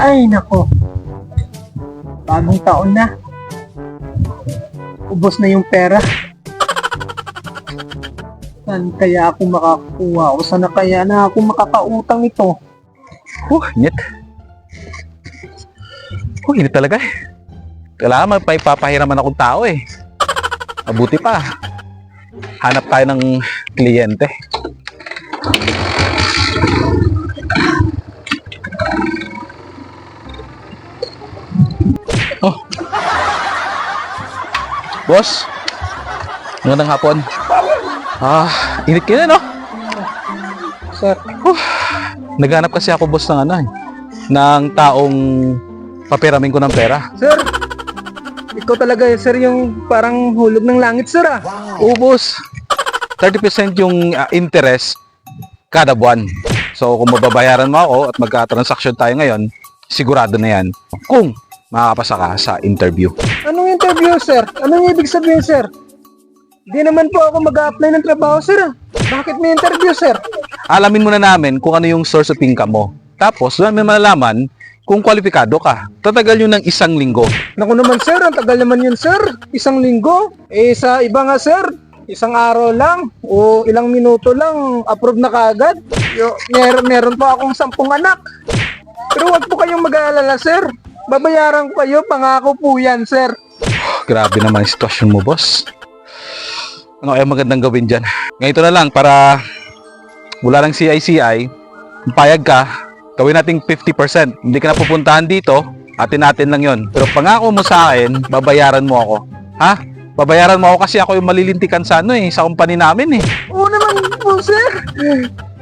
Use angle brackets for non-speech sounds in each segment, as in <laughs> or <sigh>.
Ay, nako. Bagong taon na. Ubos na yung pera. Saan kaya ako makakuha? O saan na kaya na ako makakautang ito? Huh, init. Huh, init talaga eh. Kailangan may papahiraman akong tao eh. Mabuti pa. Hanap tayo ng kliyente. Boss. Magandang hapon. Ah, init ka na no? Sir, Naghanap kasi ako boss ng ano eh, ng taong papiramin ko ng pera. sir. Ikaw talaga, sir, yung parang hulog ng langit, sir, ah. Oo boss, 30% yung ah, interest kada buwan. So kung mababayaran mo ako at magka-transaction tayo ngayon, sigurado na yan. Kung makakapasa ka sa interview. Anong interview, sir? Anong ibig sabihin, sir? Di naman po ako mag-apply ng trabaho, sir. Bakit may interview, sir? Alamin muna namin kung ano yung source of income mo. Tapos, doon namin malalaman kung kwalipikado ka. Tatagal yun ng isang linggo. Naku naman, sir. Ang tagal naman yun, sir. Isang linggo. Eh, sa iba nga, sir. Isang araw lang o ilang minuto lang, approve na kaagad. Yo, mer meron pa akong sampung anak. Pero wag po kayong mag-aalala, sir. Babayaran ko kayo, pangako po yan, sir. Grabe naman yung sitwasyon mo, boss. Ano kaya magandang gawin dyan? Ganito na lang, para wala lang CICI, payag ka, gawin nating 50%. Hindi ka na pupuntahan dito, atin natin lang yon. Pero pangako mo sa akin, babayaran mo ako. Ha? Babayaran mo ako kasi ako yung malilintikan sa ano eh, sa company namin eh. Oo naman po, sir.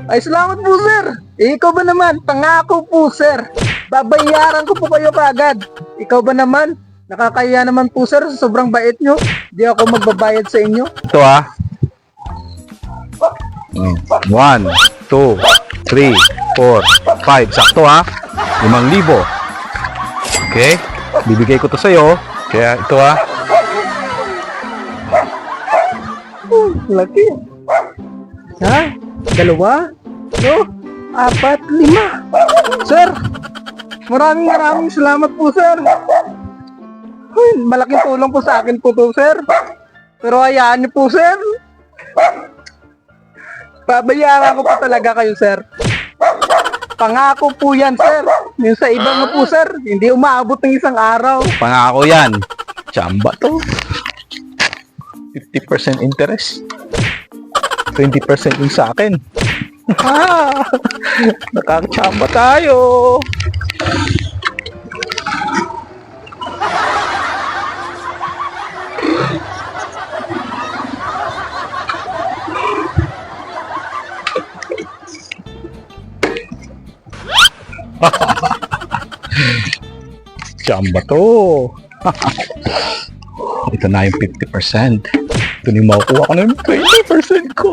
Ay, salamat po, sir. Eh, ikaw ba naman? Pangako po, sir. Babayaran ko po kayo kaagad. Ikaw ba naman? Nakakaya naman po, sir. Sobrang bait nyo. Di ako magbabayad sa inyo. Ito ah. Mm. One, two, three, four, five. Sakto ha. Limang libo. Okay? Bibigay ko to sa'yo. Kaya ito ah. Oh, laki. Ha? Dalawa? No? Apat? Lima? Sir, maraming maraming salamat po, sir. Uy, malaking tulong po sa akin po to, sir. Pero hayaan niyo po, sir. Babayaran ko po talaga kayo, sir. Pangako po yan, sir. Yung sa iba nga po, sir, hindi umaabot ng isang araw. Pangako yan. Chamba to. 50% interest. 20% yung sa akin. Ah, Nakakachamba tayo. <laughs> Chamba to. <laughs> Ito na yung 50%. Ito na yung ko ng 20% ko.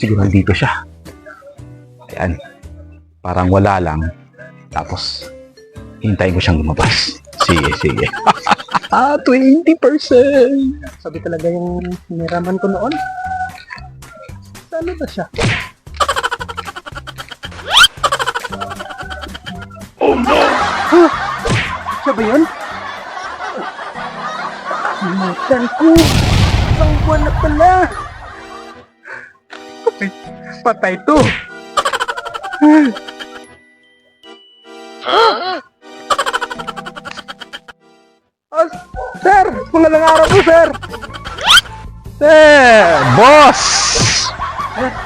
Siguro nandito siya. Ayan. Parang wala lang. Tapos, hintayin ko siyang lumabas. <laughs> Sige, sige. <laughs> ah, 20%! sabi talaga yung niraman ko noon. Saan ba siya? Oh no! Huh? Siya ba yun? Kalimutan ko! Isang buwan na pala! Patay, patay to! <laughs> sir! Pangalang araw ko, sir! Eh, boss!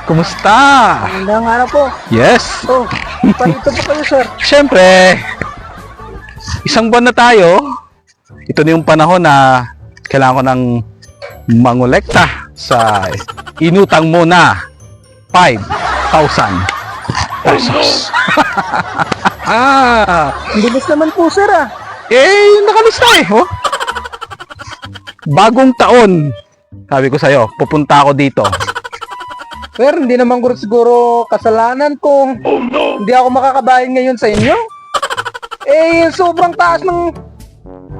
Kumusta? Magandang araw po. Yes! Oh, palito po kayo, sir. Siyempre, isang buwan na tayo. Ito na yung panahon na kailangan ko ng mangolekta sa inutang mo na 5,000 pesos. <laughs> ah, Ang bilis naman po, sir, ah. eh, nakalista eh. Oh. Bagong taon, sabi ko sa'yo, pupunta ako dito. Sir, hindi naman ko siguro kasalanan kung hindi ako makakabayad ngayon sa inyo. Eh, sobrang taas ng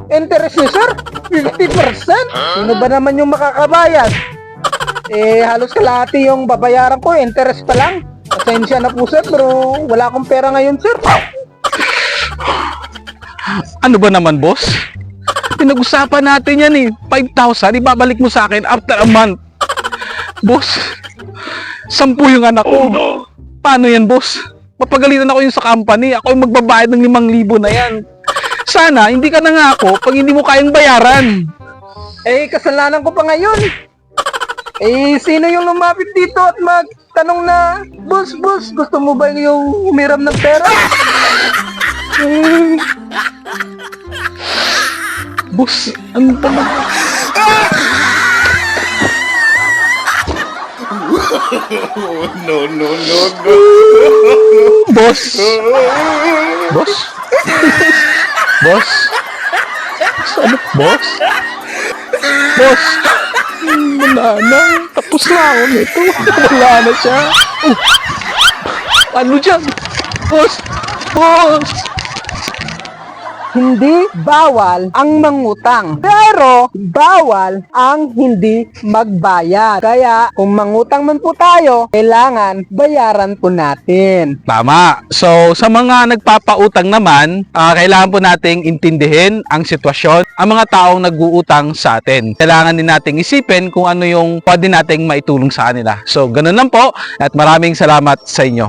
interest niyo, sir. 50%? Sino ba naman yung makakabayad? Eh, halos kalahati yung babayaran ko, interest pa lang. Pasensya na po sir, pero wala akong pera ngayon sir. Ano ba naman, boss? Pinag-usapan natin yan eh. 5,000, ibabalik mo sa akin after a month. Boss, sampu yung anak ko. Paano yan, boss? Mapagalitan ako yung sa company. Ako yung magbabayad ng 5,000 na yan. Sana, hindi ka nangako pag hindi mo kayang bayaran. Eh, kasalanan ko pa ngayon. Eh, sino yung lumapit dito at magtanong na, Boss, boss, gusto mo ba yung umiram ng pera? <laughs> Boss, ba naman? no, no, no, no. Boss? Boss? Boss? Ano? Boss? Boss? Wala na. Tapos na ako nito. Wala na siya. Oh. Ano dyan? Boss? Boss? Hindi bawal ang mangutang. Pero bawal ang hindi magbayad. Kaya kung mangutang man po tayo, kailangan bayaran po natin. Tama. So, sa mga nagpapautang naman, ah, kailangan po nating intindihin ang sitwasyon, ang mga taong nag-uutang sa atin. Kailangan din nating isipin kung ano yung pwede nating maitulong sa kanila. So, ganun lang po at maraming salamat sa inyo.